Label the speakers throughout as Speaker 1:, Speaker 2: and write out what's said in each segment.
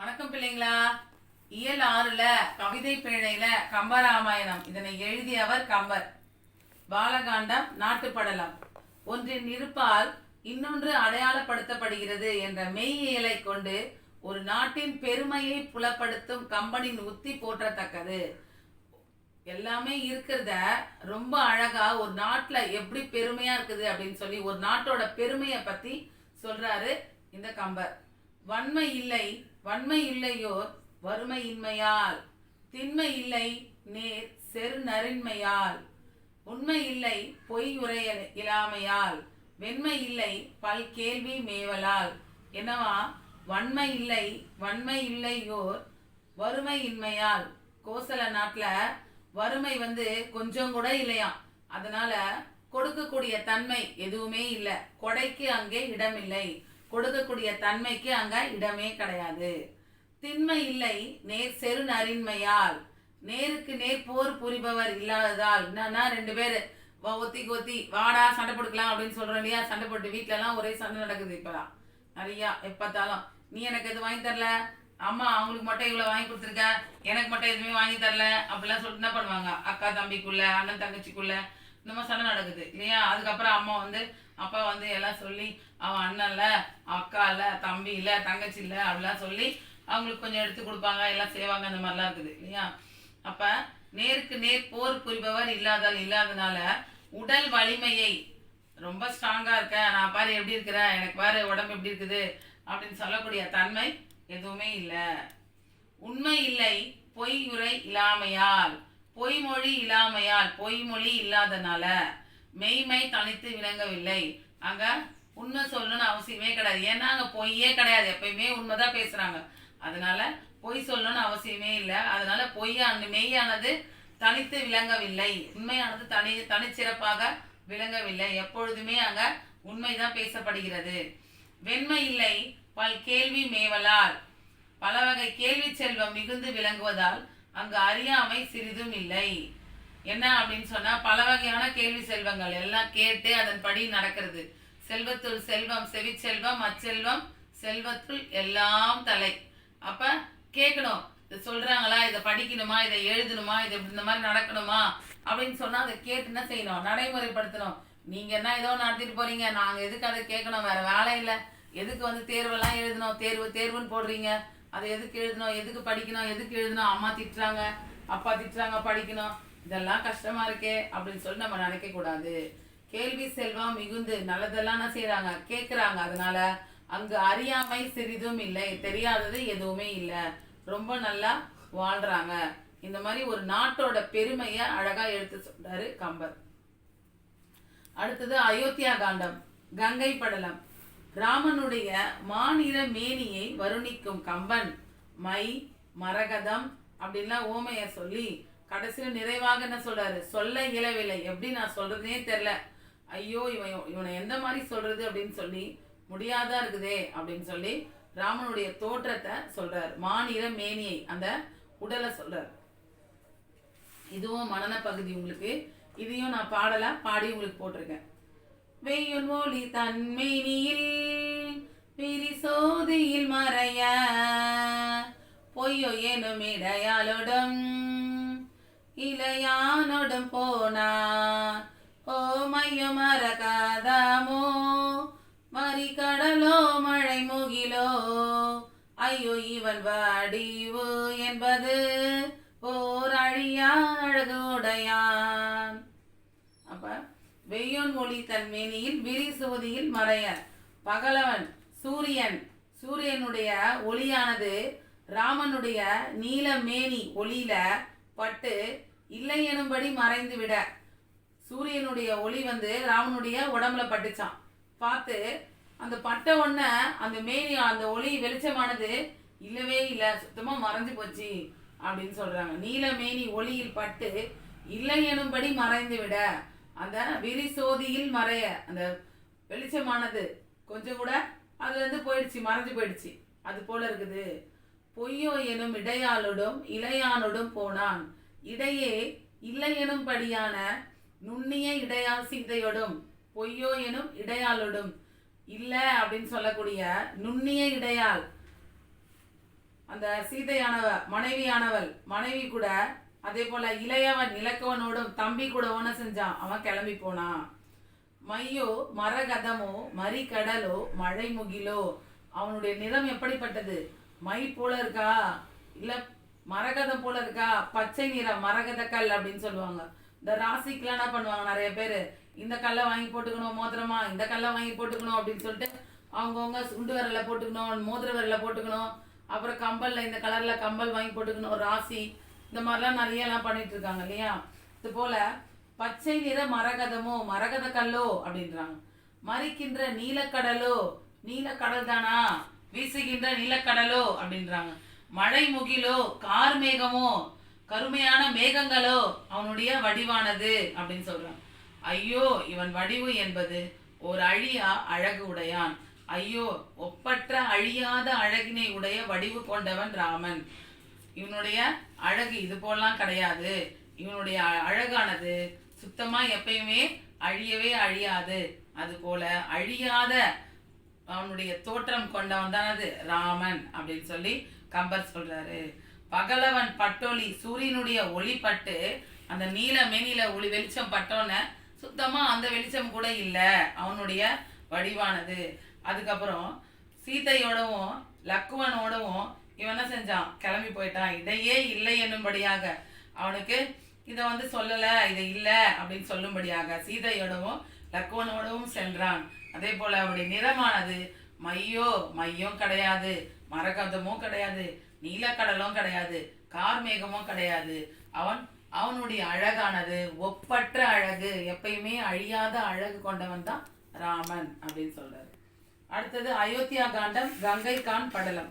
Speaker 1: வணக்கம் பிள்ளைங்களா இயல் ஆறுல கவிதை பேழையில கம்பராமாயணம் இதனை எழுதியவர் கம்பர் பாலகாண்டம் நாட்டுப்படலம் ஒன்றின் இருப்பால் இன்னொன்று அடையாளப்படுத்தப்படுகிறது என்ற மெய்யியலை கொண்டு ஒரு நாட்டின் பெருமையை புலப்படுத்தும் கம்பனின் உத்தி போற்றத்தக்கது எல்லாமே இருக்கிறத ரொம்ப அழகா ஒரு நாட்டுல எப்படி பெருமையா இருக்குது அப்படின்னு சொல்லி ஒரு நாட்டோட பெருமையை பத்தி சொல்றாரு இந்த கம்பர் வன்மை இல்லை வன்மை இல்லையோர் வறுமை இன்மையால் திண்மை இல்லை நேர் செரு நரின்மையால் உண்மை இல்லை பொய் உரைய இல்லாமையால் வெண்மை இல்லை பல் கேள்வி மேவலால் என்னவா வன்மை இல்லை வன்மை இல்லையோர் வறுமை இன்மையால் கோசல நாட்டில் வறுமை வந்து கொஞ்சம் கூட இல்லையாம் அதனால கொடுக்கக்கூடிய தன்மை எதுவுமே இல்லை கொடைக்கு அங்கே இடமில்லை கொடுக்கக்கூடிய தன்மைக்கு அங்க இடமே கிடையாது திண்மை இல்லை நேர் செரு நரின்மையால் நேருக்கு நேர் போர் புரிபவர் இல்லாததால் என்னன்னா ரெண்டு பேர் ஒத்தி கொத்தி வாடா சண்டை போட்டுக்கலாம் அப்படின்னு சொல்றோம் இல்லையா சண்டை போட்டு வீட்டிலலாம் ஒரே சண்டை நடக்குது இப்போலாம் நிறையா எப்பத்தாலும் நீ எனக்கு எது வாங்கி தரல அம்மா அவங்களுக்கு மட்டும் இவ்வளோ வாங்கி கொடுத்துருக்க எனக்கு மட்டும் எதுவுமே வாங்கி தரல அப்படிலாம் சொல்லிட்டு என்ன பண்ணுவாங்க அக்கா தம்பிக்குள்ள அண்ணன் தங்கச்சிக்குள்ள இந்த மாதிரி சண்டை நடக்குது இல்லையா அதுக்கப்புறம் அம்மா வந்து அப்பா வந்து எல்லாம் சொல்லி அவன் அண்ணன்ல அக்கா இல்லை தம்பி இல்லை தங்கச்சி இல்லை அப்படிலாம் சொல்லி அவங்களுக்கு கொஞ்சம் எடுத்து கொடுப்பாங்க எல்லாம் செய்வாங்க அந்த மாதிரிலாம் இருக்குது இல்லையா அப்போ நேருக்கு நேர் போர் புரிபவர் இல்லாதால் இல்லாதனால உடல் வலிமையை ரொம்ப ஸ்ட்ராங்காக இருக்கேன் நான் பாரு எப்படி இருக்கிறேன் எனக்கு பாரு உடம்பு எப்படி இருக்குது அப்படின்னு சொல்லக்கூடிய தன்மை எதுவுமே இல்லை உண்மை இல்லை பொய் உரை இல்லாமையால் பொய்மொழி இல்லாமையால் பொய்மொழி இல்லாதனால மெய்மை தனித்து விளங்கவில்லை அங்கே உண்மை சொல்லணும்னு அவசியமே கிடையாது ஏன்னா அங்கே பொய்யே கிடையாது எப்பயுமே உண்மைதான் பேசுகிறாங்க அதனால பொய் சொல்லணும்னு அவசியமே இல்லை அதனால பொய்யானது மெய்யானது தனித்து விளங்கவில்லை உண்மையானது தனி தனிச்சிறப்பாக விளங்கவில்லை எப்பொழுதுமே அங்க உண்மைதான் பேசப்படுகிறது வெண்மை இல்லை பல் கேள்வி மேவலால் பல வகை கேள்வி செல்வம் மிகுந்து விளங்குவதால் அங்கு அறியாமை சிறிதும் இல்லை என்ன அப்படின்னு சொன்னா பல வகையான கேள்வி செல்வங்கள் எல்லாம் கேட்டு அதன்படி நடக்கிறது செல்வத்துள் செல்வம் செவி செல்வம் அச்செல்வம் செல்வத்துள் எல்லாம் தலை அப்ப கேட்கணும் இதை சொல்றாங்களா இதை படிக்கணுமா இதை எழுதணுமா இதை இந்த மாதிரி நடக்கணுமா அப்படின்னு சொன்னா அதை கேட்டு என்ன செய்யணும் நடைமுறைப்படுத்தணும் நீங்க என்ன ஏதோ நடத்திட்டு போறீங்க நாங்க எதுக்கு அதை கேட்கணும் வேற வேலை இல்லை எதுக்கு வந்து தேர்வெல்லாம் எழுதணும் தேர்வு தேர்வுன்னு போடுறீங்க அதை எதுக்கு எழுதணும் எதுக்கு படிக்கணும் எதுக்கு எழுதணும் அம்மா திட்டுறாங்க அப்பா திட்டுறாங்க படிக்கணும் இதெல்லாம் கஷ்டமா இருக்கே அப்படின்னு சொல்லி நம்ம நினைக்க கூடாது கேள்வி செல்வம் மிகுந்து நல்லதெல்லாம் செய்யறாங்க செய்கிறாங்க கேட்குறாங்க அதனால அங்கு அறியாமை சிறிதும் இல்லை தெரியாதது எதுவுமே இல்லை ரொம்ப நல்லா வாழ்றாங்க இந்த மாதிரி ஒரு நாட்டோட பெருமையை அழகாக எடுத்து சொல்றாரு கம்பர் அடுத்தது அயோத்தியா காண்டம் கங்கை படலம் ராமனுடைய மாநிற மேனியை வருணிக்கும் கம்பன் மை மரகதம் அப்படின்லாம் ஓமைய சொல்லி கடைசியில் நிறைவாக என்ன சொல்றாரு சொல்ல இயலவில்லை எப்படி நான் சொல்றதுனே தெரில ஐயோ இவன் இவனை எந்த மாதிரி சொல்றது அப்படின்னு சொல்லி முடியாதா இருக்குதே அப்படின்னு சொல்லி ராமனுடைய தோற்றத்தை சொல்றார் மாநில மேனியை அந்த உடலை சொல்றார் இதுவும் மனன பகுதி உங்களுக்கு இதையும் நான் பாடலா பாடி உங்களுக்கு போட்டிருக்கேன் மொழி தன்மேனியில் பிரிசோதியில் மறைய பொய்யோ எனும் இடையாளோடும் இளையானோடும் போனா மறக்காதாமோ மறிக்கடலோ மழை முகிலோ ஐயோ இவள் வாடிவு என்பது ஓர் அழியா அழகு உடையான் அப்ப வெய்யோன் மொழி தன் மேனியில் விரிசோதியில் மறைய பகலவன் சூரியன் சூரியனுடைய ஒளியானது ராமனுடைய நீல மேனி ஒளியில பட்டு இல்லை எனும்படி மறைந்துவிட சூரியனுடைய ஒளி வந்து ராமனுடைய உடம்புல பட்டுச்சான் பார்த்து அந்த பட்ட உடனே அந்த மேரி அந்த ஒளி வெளிச்சமானது இல்லவே இல்லை சுத்தமாக மறைஞ்சு போச்சு அப்படின்னு சொல்கிறாங்க மேனி ஒளியில் பட்டு இல்லை எனும்படி மறைந்து விட அந்த விரிசோதியில் மறைய அந்த வெளிச்சமானது கொஞ்சம் கூட அதுலேருந்து போயிடுச்சு மறைஞ்சு போயிடுச்சு அது போல இருக்குது பொய்யோ எனும் இடையாளோடும் இளையானுடும் போனான் இடையே இல்லை எனும்படியான நுண்ணிய இடையால் சிந்தையொடும் பொய்யோ எனும் இடையாலொடும் இல்லை அப்படின்னு சொல்லக்கூடிய நுண்ணிய இடையால் அந்த சீதையானவ மனைவியானவள் மனைவி கூட அதே போல இளையவன் இலக்கவனோடும் தம்பி கூட ஒன்று செஞ்சான் அவன் கிளம்பி போனான் மையோ மரகதமோ மறிக்கடலோ மழை முகிலோ அவனுடைய நிறம் எப்படிப்பட்டது மை போல இருக்கா இல்ல மரகதம் போல இருக்கா பச்சை நிற மரகத கல் அப்படின்னு சொல்லுவாங்க இந்த ராசிக்கெலாம் என்ன பண்ணுவாங்க நிறைய பேர் இந்த கல்லை வாங்கி போட்டுக்கணும் மோதிரமா இந்த கல்லை வாங்கி போட்டுக்கணும் அப்படின்னு சொல்லிட்டு அவங்கவுங்க சுண்டு விரலில் போட்டுக்கணும் மோதிர விரலில் போட்டுக்கணும் அப்புறம் கம்பலில் இந்த கலரில் கம்பல் வாங்கி போட்டுக்கணும் ராசி இந்த மாதிரிலாம் நிறையலாம் பண்ணிகிட்ருக்காங்க இல்லையா இது போல் பச்சை நிற மரகதமோ மரகத கல்லோ அப்படின்றாங்க மறிக்கின்ற நீலக்கடலோ நீலக்கடல் தானா வீசுகின்ற நீலக்கடலோ அப்படின்றாங்க மழை முகிலோ கார்மேகமோ கருமையான மேகங்களோ அவனுடைய வடிவானது அப்படின்னு சொல்றான் ஐயோ இவன் வடிவு என்பது ஒரு அழியா அழகு உடையான் ஐயோ ஒப்பற்ற அழியாத அழகினை உடைய வடிவு கொண்டவன் ராமன் இவனுடைய அழகு இது போலாம் கிடையாது இவனுடைய அழகானது சுத்தமா எப்பயுமே அழியவே அழியாது அது போல அழியாத அவனுடைய தோற்றம் கொண்டவன் தான் அது ராமன் அப்படின்னு சொல்லி கம்பர் சொல்றாரு பகலவன் பட்டொளி சூரியனுடைய ஒளி பட்டு அந்த நீல மேனில ஒளி வெளிச்சம் பட்டோன்னு சுத்தமாக அந்த வெளிச்சம் கூட இல்லை அவனுடைய வடிவானது அதுக்கப்புறம் சீதையோடவும் லக்குவனோடவும் இவன் என்ன செஞ்சான் கிளம்பி போயிட்டான் இதையே இல்லை என்னும்படியாக அவனுக்கு இதை வந்து சொல்லலை இதை இல்லை அப்படின்னு சொல்லும்படியாக சீதையோடவும் லக்குவனோடவும் சென்றான் அதே போல் அவனுடைய நிறமானது மையோ மையம் கிடையாது மரகதமும் கிடையாது நீலக்கடலும் கிடையாது கார்மேகமும் கிடையாது அவன் அவனுடைய அழகானது ஒப்பற்ற அழகு எப்பயுமே அழியாத அழகு கொண்டவன் தான் ராமன் அப்படின்னு சொல்றாரு அடுத்தது அயோத்தியா காண்டம் கங்கை கான் படலம்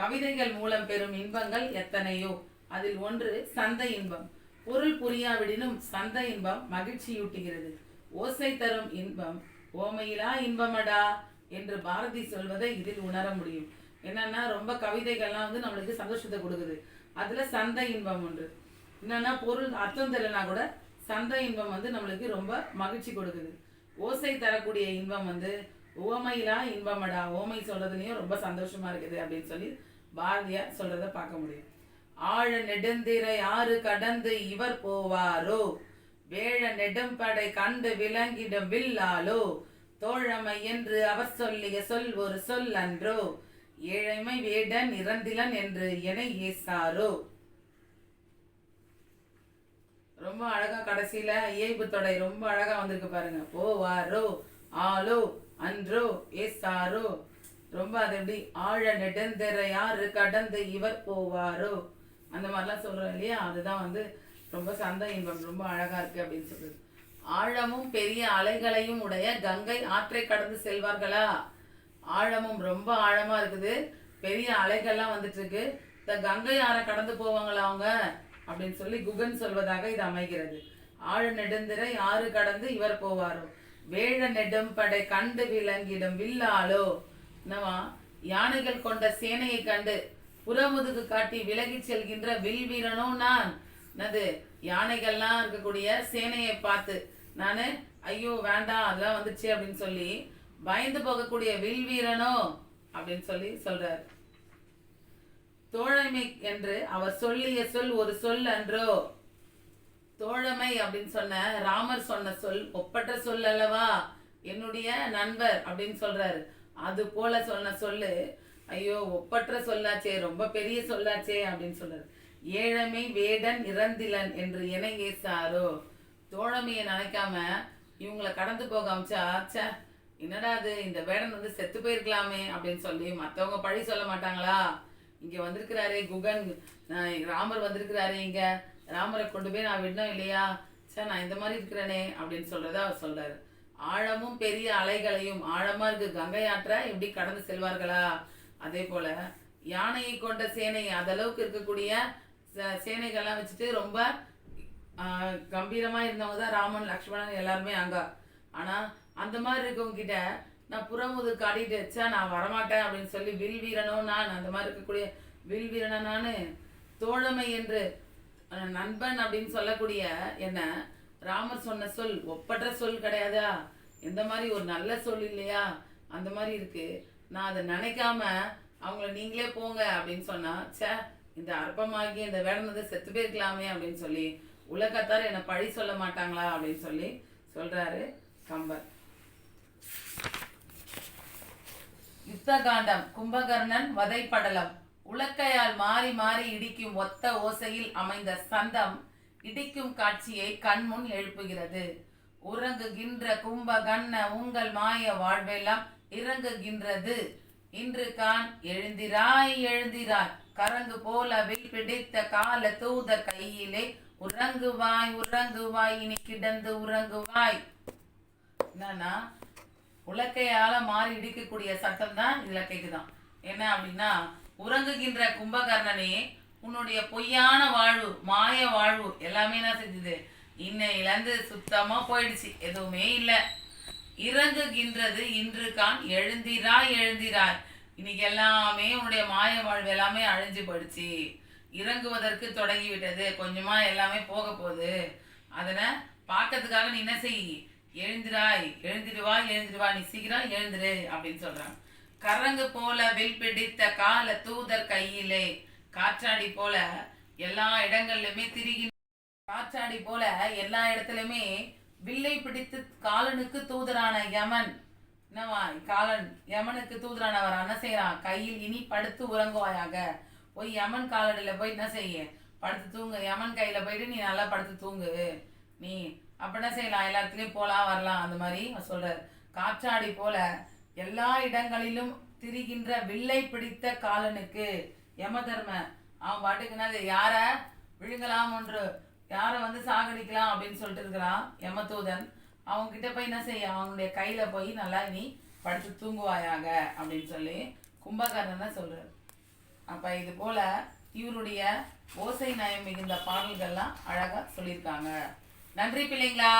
Speaker 1: கவிதைகள் மூலம் பெறும் இன்பங்கள் எத்தனையோ அதில் ஒன்று சந்த இன்பம் பொருள் புரியாவிடனும் சந்த இன்பம் மகிழ்ச்சியூட்டுகிறது ஓசை தரும் இன்பம் ஓமையிலா இன்பமடா என்று பாரதி சொல்வதை இதில் உணர முடியும் என்னன்னா ரொம்ப கவிதைகள்லாம் வந்து நம்மளுக்கு சந்தோஷத்தை கொடுக்குது அதுல சந்தை இன்பம் ஒன்று என்னன்னா பொருள் அர்த்தம் தெரியலனா கூட சந்தை இன்பம் வந்து நம்மளுக்கு ரொம்ப மகிழ்ச்சி கொடுக்குது ஓசை தரக்கூடிய இன்பம் வந்து ஓமையிலா இன்பமடா ஓமை சொல்றதுலயும் ரொம்ப சந்தோஷமா இருக்குது அப்படின்னு சொல்லி பாரதியார் சொல்றத பார்க்க முடியும் ஆழ நெடுந்திரை யாரு கடந்து இவர் போவாரோ வேழ நெடும்படை கண்டு விளங்கிடும் வில்லாலோ தோழமை என்று அவர் சொல்லிய சொல் ஒரு சொல் அன்றோ ஏழைமை வேடன் இறந்திலன் என்று என ஏசாரோ ரொம்ப அழகா கடைசியில இயல்பு தொடை ரொம்ப அழகா வந்திருக்கு பாருங்க போவாரோ ஆலோ அன்றோ ஏசாரோ ரொம்ப அது எப்படி ஆழ நெடுந்தர யாரு கடந்து இவர் போவாரோ அந்த மாதிரிலாம் சொல்கிறோம் இல்லையா அதுதான் வந்து ரொம்ப சந்த இன்பம் ரொம்ப அழகாக இருக்குது அப்படின்னு சொல்றது ஆழமும் பெரிய அலைகளையும் உடைய கங்கை ஆற்றை கடந்து செல்வார்களா ஆழமும் ரொம்ப ஆழமாக இருக்குது பெரிய அலைகள்லாம் வந்துட்டு இருக்கு இந்த கங்கை யாரை கடந்து போவாங்களா அவங்க அப்படின்னு சொல்லி குகன் சொல்வதாக இது அமைகிறது ஆழ நெடுந்திரை ஆறு கடந்து இவர் போவாரோ வேழ நெடும் படை கண்டு விலங்கிடும் வில்லாலோ என்னவா யானைகள் கொண்ட சேனையை கண்டு புறமுதுகு காட்டி விலகி செல்கின்ற வில் வீரனும் நான் என்னது யானைகள்லாம் இருக்கக்கூடிய சேனையை பார்த்து நான் ஐயோ வேண்டாம் அதெல்லாம் வந்துச்சு அப்படின்னு சொல்லி பயந்து போகக்கூடிய வில் வீரனோ அப்படின்னு சொல்லி சொல்றாரு தோழமை என்று அவர் சொல்லிய சொல் ஒரு சொல் அன்றோ தோழமை அப்படின்னு சொன்ன ராமர் சொன்ன சொல் ஒப்பற்ற சொல் அல்லவா என்னுடைய நண்பர் அப்படின்னு சொல்றாரு அது போல சொன்ன சொல்லு ஐயோ ஒப்பற்ற சொல்லாச்சே ரொம்ப பெரிய சொல்லாச்சே அப்படின்னு சொல்றாரு ஏழமை வேடன் இறந்திலன் என்று இணை ஏசாரோ தோழமையை நினைக்காம இவங்களை கடந்து போக அமைச்சா என்னடா அது இந்த வேடன் வந்து செத்து போயிருக்கலாமே அப்படின்னு சொல்லி மற்றவங்க பழி சொல்ல மாட்டாங்களா இங்கே வந்திருக்கிறாரு குகன் ராமர் வந்திருக்கிறாரு இங்கே ராமரை கொண்டு போய் நான் விடணும் இல்லையா சார் நான் இந்த மாதிரி இருக்கிறேனே அப்படின்னு சொல்கிறத அவர் சொல்கிறார் ஆழமும் பெரிய அலைகளையும் ஆழமாக இருக்குது கங்கை ஆற்றை இப்படி கடந்து செல்வார்களா அதே போல் யானையை கொண்ட சேனை அதளவுக்கு இருக்கக்கூடிய சேனைகள்லாம் வச்சுட்டு ரொம்ப கம்பீரமாக இருந்தவங்க தான் ராமன் லக்ஷ்மணன் எல்லாருமே அங்கே ஆனால் அந்த மாதிரி இருக்கவங்க கிட்ட நான் புறமுது காட்டிட்டு வச்சா நான் வரமாட்டேன் அப்படின்னு சொல்லி வில் வீரனோ நான் அந்த மாதிரி இருக்கக்கூடிய வில் வீரன நான் தோழமை என்று நண்பன் அப்படின்னு சொல்லக்கூடிய என்ன ராமர் சொன்ன சொல் ஒப்பற்ற சொல் கிடையாதா எந்த மாதிரி ஒரு நல்ல சொல் இல்லையா அந்த மாதிரி இருக்கு நான் அதை நினைக்காம அவங்கள நீங்களே போங்க அப்படின்னு சொன்னா சே இந்த அற்பமாகி இந்த வந்து செத்து போயிருக்கலாமே அப்படின்னு சொல்லி உலகத்தார் என்னை பழி சொல்ல மாட்டாங்களா அப்படின்னு சொல்லி சொல்றாரு கம்பர் யுத்தகாண்டம் கும்பகர்ணன் வதைப்படலம் உலக்கையால் மாறி மாறி இடிக்கும் ஒத்த ஓசையில் அமைந்த சந்தம் இடிக்கும் காட்சியை கண்முன் எழுப்புகிறது உறங்குகின்ற கும்பகண்ண உங்கள் மாய வாழ்வெல்லாம் இறங்குகின்றது இன்று கான் எழுந்திராய் எழுந்திராய் கரங்கு போல வில் பிடித்த கால தூத கையிலே உறங்குவாய் உறங்குவாய் இனி கிடந்து உறங்குவாய் என்னன்னா உலக்கையால் மாறி இடிக்கக்கூடிய சட்டம் தான் இதில் கேட்குதான் என்ன அப்படின்னா உறங்குகின்ற கும்பகர்ணனே உன்னுடைய பொய்யான வாழ்வு மாய வாழ்வு எல்லாமே என்ன செஞ்சுது இருந்து சுத்தமாக போயிடுச்சு எதுவுமே இல்லை இறங்குகின்றது இன்று கான் எழுந்திராய் எழுந்திராய் இன்னைக்கு எல்லாமே உன்னுடைய மாய வாழ்வு எல்லாமே அழிஞ்சு போயிடுச்சு இறங்குவதற்கு தொடங்கிவிட்டது கொஞ்சமாக எல்லாமே போக போகுது அதனை பார்க்கறதுக்காக நீ என்ன செய் எழுந்திராய் எழுந்திடுவா எழுந்திடுவா நீ சீக்கிரம் எழுந்துரு அப்படின்னு சொல்றான் கரங்கு போல வில் பிடித்த கால தூதர் கையிலே காற்றாடி போல எல்லா இடங்கள்லயுமே திரிகி காற்றாடி போல எல்லா இடத்துலயுமே வில்லை பிடித்து காலனுக்கு தூதரான யமன் என்னவா காலன் யமனுக்கு தூதரானவர் என்ன செய்யறான் கையில் இனி படுத்து உறங்குவாயாக போய் யமன் காலடியில் போய் என்ன செய்ய படுத்து தூங்கு யமன் கையில் போயிட்டு நீ நல்லா படுத்து தூங்கு நீ அப்போ என்ன செய்யலாம் எல்லாத்துலேயும் போகலாம் வரலாம் அந்த மாதிரி சொல்கிறார் காற்றாடி போல எல்லா இடங்களிலும் திரிகின்ற வில்லை பிடித்த காலனுக்கு யம தர்ம அவன் பாட்டுக்குன்னா யாரை விழுங்கலாம் ஒன்று யாரை வந்து சாகடிக்கலாம் அப்படின்னு சொல்லிட்டு இருக்கிறான் யமதூதன் கிட்ட போய் என்ன செய்ய அவனுடைய கையில் போய் நல்லா நீ படுத்து தூங்குவாயாக அப்படின்னு சொல்லி கும்பகர்ணன் தான் சொல்கிறார் அப்போ இது போல் இவருடைய ஓசை நயம் மிகுந்த பாடல்கள்லாம் அழகாக சொல்லியிருக்காங்க நன்றி பிள்ளைங்களா